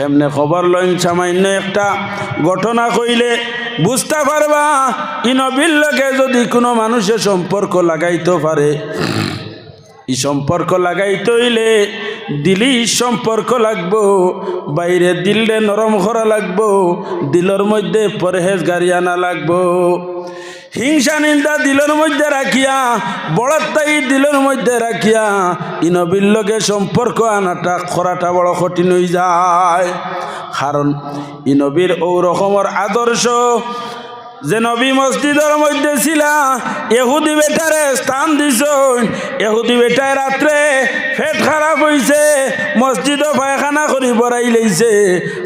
সেমনে খবর লইন সামান্য একটা ঘটনা কইলে বুঝতে পারবা, ই নবীর লগে যদি কোনো মানুষের সম্পর্ক লাগাইতে পারে। ই সম্পর্ক লাগাইতে হইলে দিলি সম্পর্ক লাগবো, বাইরে দিলরে নরম করা লাগবো, দিলর মধ্যে পরহেজ গাড়ি আনা লাগবো। হিংসা, নিন্দা দিলের মধ্যে রাখিয়া বড়াত্তাই দিলের মধ্যে রাখিয়া ইনবির লগে সম্পর্ক আনাটা, খরাটা বড় কঠিন হয়ে যায়। কারণ ইনবির ও রকমের আদর্শ যে নবী মসজিদের মধ্যে ছিলা এহুদি বেটারে স্থান দিছ এহুদি বেটায় রাত্রে পেট খারাপ হইছে, মসজিদ পায়খানা করি বড়াই লইছে।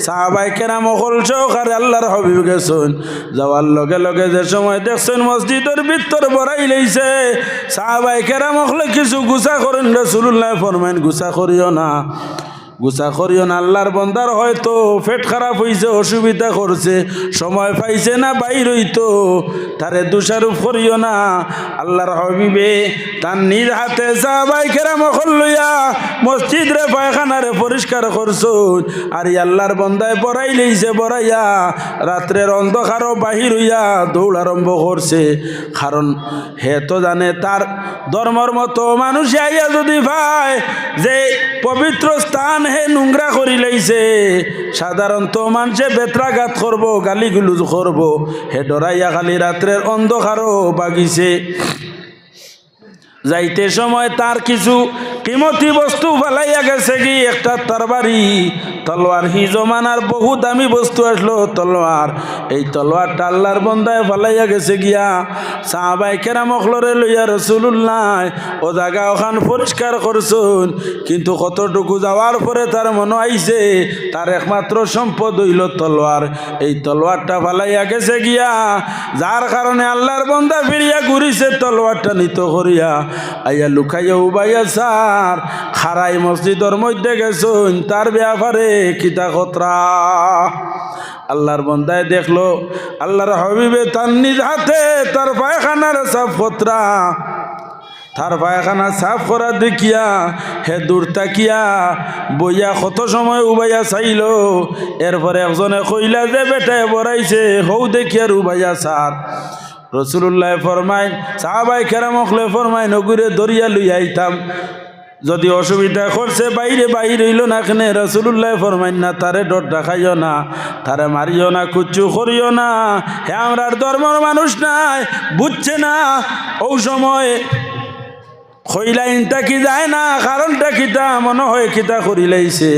সাহাবাই কেরাম অকল সহকারে আল্লাহর হবিব গেছুন। যাওয়ার লগে লগে যে সময় দেখছেন মসজিদের ভিতর বড়াই লইছে, সাহাবাই কেরাম অকলে কিছু গুছা করেন রসুল্লাহ ফরমাইন, গুছা করিও না। গুছা করিও না, আল্লাহর বন্দার হয়তো পেট খারাপ হইছে, অসুবিধা করছে, সময় পাইছে না, বাইর হইতো। তারে দোষারোপ করিও না, আল্লাহর হবিবে তার নিজ হাতে সাহাবাই কেরাম অকল লইয়া মসজিদ রে পায়খানারে পরিষ্কার করছুন আর আল্লাহর বন্দায় বড়াই লইছে, বড়াইয়া রাত্রের অন্ধকারও বাহির হইয়া দৌড় আরম্ভ করছে। কারণ হে তো জানে, তার ধর্মর মতো মানুষ আইয়া যদি ভাই যে পবিত্র স্থান হে নোংরা করি লাইছে সাধারণত মানুষে বেত্রাঘাত করব গালিগুলুজ করব হে ডরাইয়া খালি রাত্রের অন্ধকারও বাগিছে যাইতে সময় তার কিছু কিমতি বস্তু ফেলাইয়া গেছে কি একটা তরবারি তলোয়ার, হি জমানার বহু দামি বস্তু আসলো তলোয়ার। এই তলোয়ারটা আল্লাহর বন্দায় ফেলাইয়া গেছে গিয়া। সাহাবাই কেরাম অখলরে লইয়া রসুল্লাহ ও জায়গা ওখান পরিষ্কার করছুন, কিন্তু কতটুকু যাওয়ার পরে তার মনে আইছে, তার একমাত্র সম্পদ হইল তলোয়ার। এই তলোয়ারটা ফালাইয়া গেছে গিয়া, যার কারণে আল্লাহর বন্দা ফিরিয়া ঘুরিছে তলোয়ারটা নিত করিয়া। আইয়া লুকাইয়া উবাইয়া সার খারাই মসজিদর মধ্যে গেছুন, তার ব্যাপারে কিতা খতরা। আল্লাহর বন্দায় দেখল, আল্লাহর হবিবে তার নিজ হাতে তার পায়খানার সাফ খতরা। তার পায়খানা সাফ করা দেখিয়া হে দূর তাকিয়া বইয়া কত সময় উবাইয়া চাইল। এরপরে একজনে কইলা, যে বেটায় বড়াইছে হৌ দেখিয়ার উবাইয়া সার রসুল্লাহ ফরমাইন সাহাবাই কেরামকলে ফরমাইন, নগুরে দরিয়া লই আইতাম। যদি অসুবিধা করছে, বাইরে বাইরে হইল না কেনে? রসুল্লাহ ফরমাইন, না, তারে ডর দেখাইও না, তারে মারিও না, কুচ্ছু করিও না। হে আমরার ধর্মর মানুষ নাই, বুঝছে না, ও সময় খইলাইনটা কি যায় না, কারণটা কিতা মনে হয় কিতা করিলাইছে।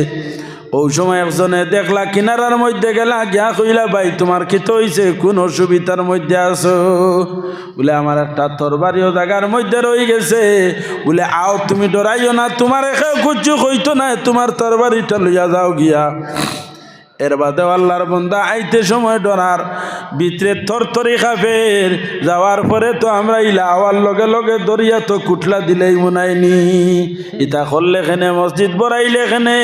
ওই সময় একজনে দেখলা, কিনারার মধ্যে গেলা, গিয়া কইলা, ভাই, তোমার কিত হইছে? কোন অসুবিধার মধ্যে আছো? বলে, আমার একটা তরবারিও জায়গার মধ্যে রয়ে গেছে। বলে, আও, তুমি ডরাইও না, তোমার একে কুচু কইতো না, তোমার তরবারিটা লইয়া যাও গিয়া। এর বাদে আল্লাহর বন্দা আইতে সময় ডরার, ভিতরে থরথরি খাফের যাওয়ার পরে তো আমরা ইলা আওয়ার লগে লগে দরিয়া তো কুটলা দিলেই মনাইনি ইতা করলে খেনে মসজিদ বড়াইলে খেনে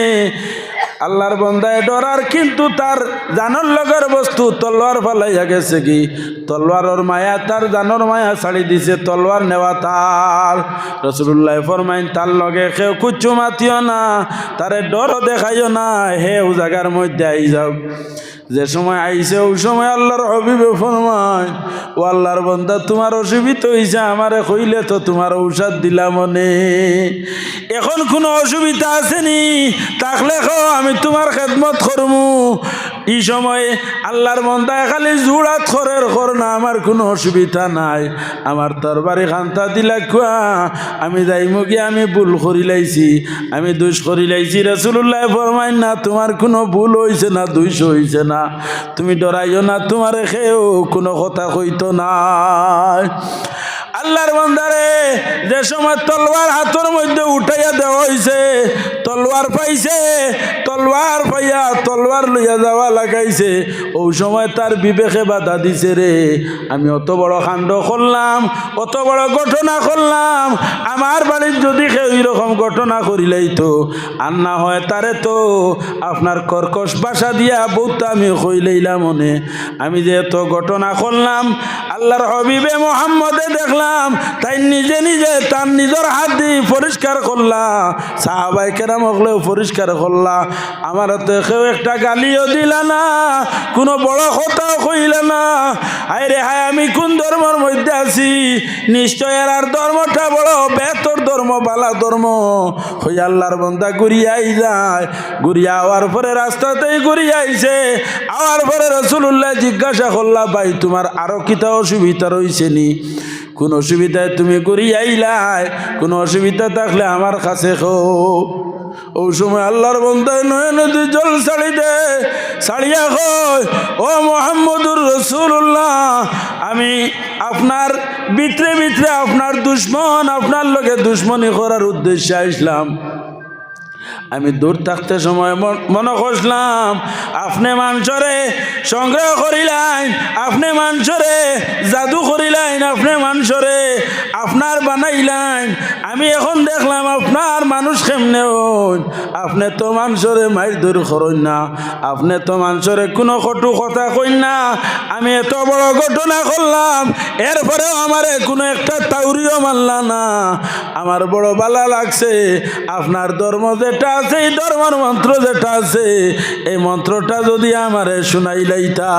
আল্লাহর বন্দায় ডরার, কিন্তু তার জানর লগের বস্তু তলোয়ার ফালাইয়া গেছে কি? তলোয়ারর মায়া তার জানর মায়া ছাড়ি দিছে, তলোয়ার নেওয়া তার। রসুল্লাহ ফরমাইন, তার লগে কেউ কুচ্ছু মাতিও না, তারে ডরও দেখাইও না হে ও জায়গার মধ্যে আই যাও। যে সময় আইসে ওই সময় আল্লাহর হবিবে ফরমায়, ও আল্লাহর বন্ধা তোমার অসুবিধা হয়েছে আমারে কইলে তো তোমার ঔষধ দিলাম মনে এখন কোনো অসুবিধা আসেনি তাকলে খো আমি তোমার খেদমত করমু। এই সময় আল্লাহর বন্দায় খালি জুড়াত খরের কর না, আমার কোনো অসুবিধা নাই। আমার তরবারি খান্তা দিলা কুয়া, আমি যাইমু গিয়ে আমি ভুল করি লাইছি, আমি দুষ করি লাইছি। রসুল্লাহ ফরমাইন, না, তোমার কোনো ভুল হয়েছে না দুইশ হয়েছে না। তুমি ডরাইও না, তোমার খেয়েও কোনো কথা কইতো নাই আল্লাহর বন্দারে যে সময় তলোয়ার হাতের মধ্যে উঠাইয়া দেওয়া হয়েছে তলোয়ার পাইছে তলোয়ার পাইয়া তলোয়ার লইয়া যাওয়া লাগাইছে, ওই সময় তার বিবেকে বাধা দিছে রে। আমি অত বড় কাণ্ড করলাম, অত বড় ঘটনা করলাম, আমার বাড়ির যদি কেউ এরকম ঘটনা করিলেই তো আর না হয় তারে তো আপনার কর্কশ বাসা দিয়া বহুত আমি কইলেইলাম মনে। আমি যে এত ঘটনা করলাম, আল্লাহর হবিবে মোহাম্মদে দেখলাম, তাই নিজে নিজে তার নিজের হাত দিয়ে পরিষ্কার করলা সাহাবাই কেরাম হলেও পরিষ্কার করলা। আমার তো কেউ একটা গালিও দিলা না, কোনো বড় কথাও কইলা না। আই রে হায়, আমি কোন ধর্মের মধ্যে আছি? নিশ্চয় আর ধর্মটা বড় বেতর ধর্ম, বালা ধর্ম। হই আল্লাহর বন্দা, ঘুরিয়াই যায়। ঘুরিয়া আওয়ার পরে রাস্তাতেই ঘুরিয়াইছে আওয়ার পরে রসুল্লাহ জিজ্ঞাসা করলা, ভাই, তোমার আরও কিতা অসুবিধা রয়েছে নি? কোন অসুবিধায় তুমি ঘুরিয়াইলাই কোনো অসুবিধা থাকলে আমার কাছে খো ও সময় আল্লাহর বন্ধায় নয় নদী জল ছাড়ি দে ছাড়িয়া কয়, ও মোহাম্মদুর রসুল্লাহ আমি আপনার বিতরে বিতরে আপনার দুশ্মন, আপনার লোকে দুশ্মনী করার উদ্দেশ্যে আসলাম। আমি দূর থাকতে সময় মন- করছিলাম আপনি মাংসরে সংগ্রহ করিলেন, আপনি মাংসরে জাদু করিলাইন আপনি মাংসরে আপনার বানাইলেন আমি এখন দেখলাম আপনার মানুষ কেমনে আপনি তো মানুষরে মাইর দূর করেন না। আপনি তো মানুষরে কোনো কটু কথা কইন না। আমি এত বড় ঘটনা করলাম এরপরেও আমারে কোনো একটা তাউরিও মানলা না। আমার বড় বালা লাগছে, আপনার ধর্ম যেটা আছে, এই ধর্মের মন্ত্র যেটা আছে, এই মন্ত্রটা যদি আমারে শুনাইলাইতা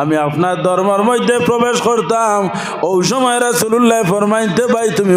আমি আপনার ধর্মের মধ্যে প্রবেশ করতাম। ওই সময় রাসুল্লাহ ফরমাইতে ভাই, তুমি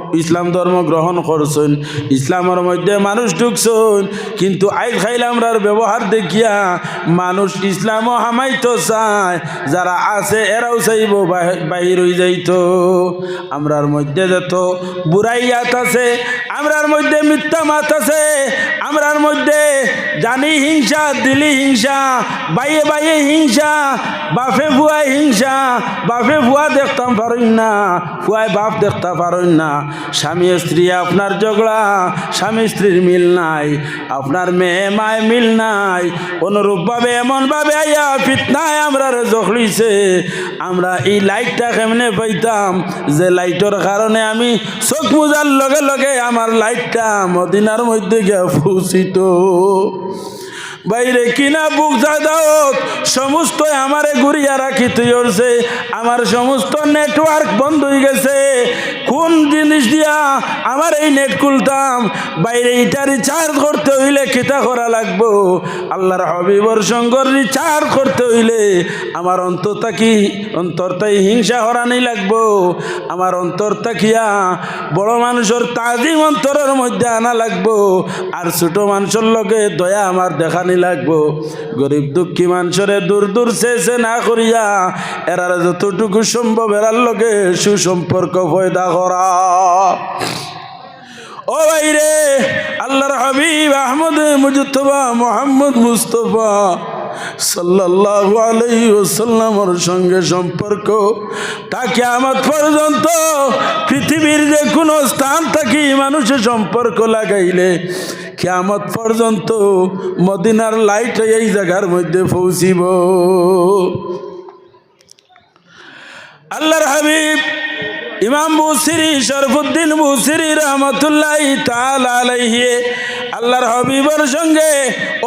ইসলাম ধর্ম গ্রহণ করছেন। ইসলামের মধ্যে মানুষ ঢুকছেন। কিন্তু আই খাইলে আমরার ব্যবহার দেখিয়া মানুষ ইসলামও হামাইতো চায়। যারা আছে এরাও চাইব বাহি- বাহির হয়ে যাইতো। আমরার মধ্যে যত বুড়াইয়াত আছে, আমরার মধ্যে মিথ্যা মাত আছে, আমরার মধ্যে জানি হিংসা, দিলি হিংসা, বাইয়ে বাইয়ে হিংসা, বাপে ফুয়ায় হিংসা, বাপে ফুয়া দেখতাম পারেন না ফুয়ায় বাপ দেখতে পারেন না। স্বামী স্ত্রী, আপনার ঝগড়া, স্বামী স্ত্রীর মিল নাই, আপনার মেয়ে মায় মিল নাই। অনুরূপভাবে, এমনভাবে আইয়া ফিতনায় আমরা জখলিছে আমরা এই লাইটটা কেমনে পাইতাম? যে লাইটের কারণে আমি চোখ মুজার লগে লগে আমার লাইটটা মদিনার মধ্যে গিয়া ফুসিত। বাইরে কিনা বুক জাদাওত সমস্ত আমারে ঘুরিয়া রাখি তুই আমার সমস্ত নেটওয়ার্ক বন্ধ হয়ে গেছে। কোন জিনিস দিয়া আমার এই নেট খুলতাম? বাইরে এটা রিচার্জ করতে হইলে খিতা করা লাগবো? আল্লাহর হবিবর সঙ্গর রিচার্জ করতে হইলে আমার অন্তর তাকি অন্তর তাই হিংসা হরানি লাগবো? আমার অন্তর তাকিয়া বড় মানুষের তাজিম অন্তরের মধ্যে আনা লাগবো? আর ছোট মানুষের লগে দয়া আমার দেখানি লাগবো। গরিব দুঃখী মানুষরে দূর দূর চেয়েছে না করিয়া এরার যতটুকু সম্ভব এরার লগে সুসম্পর্ক পয়দা করা। ও ভাই রে, আল্লাহর হাবিব আহমদ, মুজতবা মোহাম্মদ মুস্তফা সাল্লাল্লাহু আলাইহি ওয়াসাল্লামের সঙ্গে সম্পর্ক। তাকে আমার পর্যন্ত পৃথিবীর যে কোনো স্থান থাকি মানুষের সম্পর্ক লাগাইলে কিয়ামত পর্যন্ত মদিনার লাইট এই জায়গার মধ্যে পৌঁছিব। আল্লাহর হাবিব ইমাম বুসিরি শরফুদ্দিন বুসিরি রহমতুল্লাহ তাল আলাইহি আল্লাহর হাবিবের সঙ্গে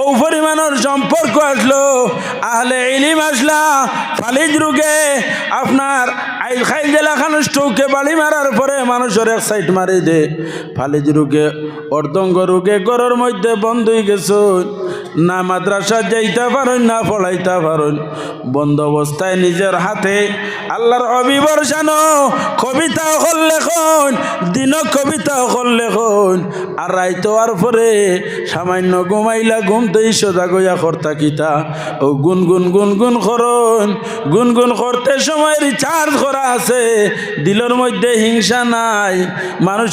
ও পরিমাণের সম্পর্ক আসলো। আহলে ইলিম আসলা ফালিজ রুগে, আপনার আইল খাইল জেলাখান স্টোকে বাড়ি মারার পরে মানুষের এক সাইড মারি দে। ফালিজ রুগে, অর্ধঙ্গ রুগে ঘরের মধ্যে বন্ধ হয়ে গেছে। না মাদ্রাসা যাইতে পারেন, না পড়াইতে পারেন। বন্ধ অবস্থায় নিজের হাতে আল্লাহর অবিবর জানো কবিতা হল লেখন দিন কবিতা হল লেখন। আর রাইতো আর পরে সামান্য ঘুমাইলা ঘুমতেই সোজা গইয়া খরতা কিতা। ও গুন গুন গুন গুন করন গুন গুন করতে সময় রিচার্জ করা আছে। দিলের মধ্যে হিংসা নাই মানুষ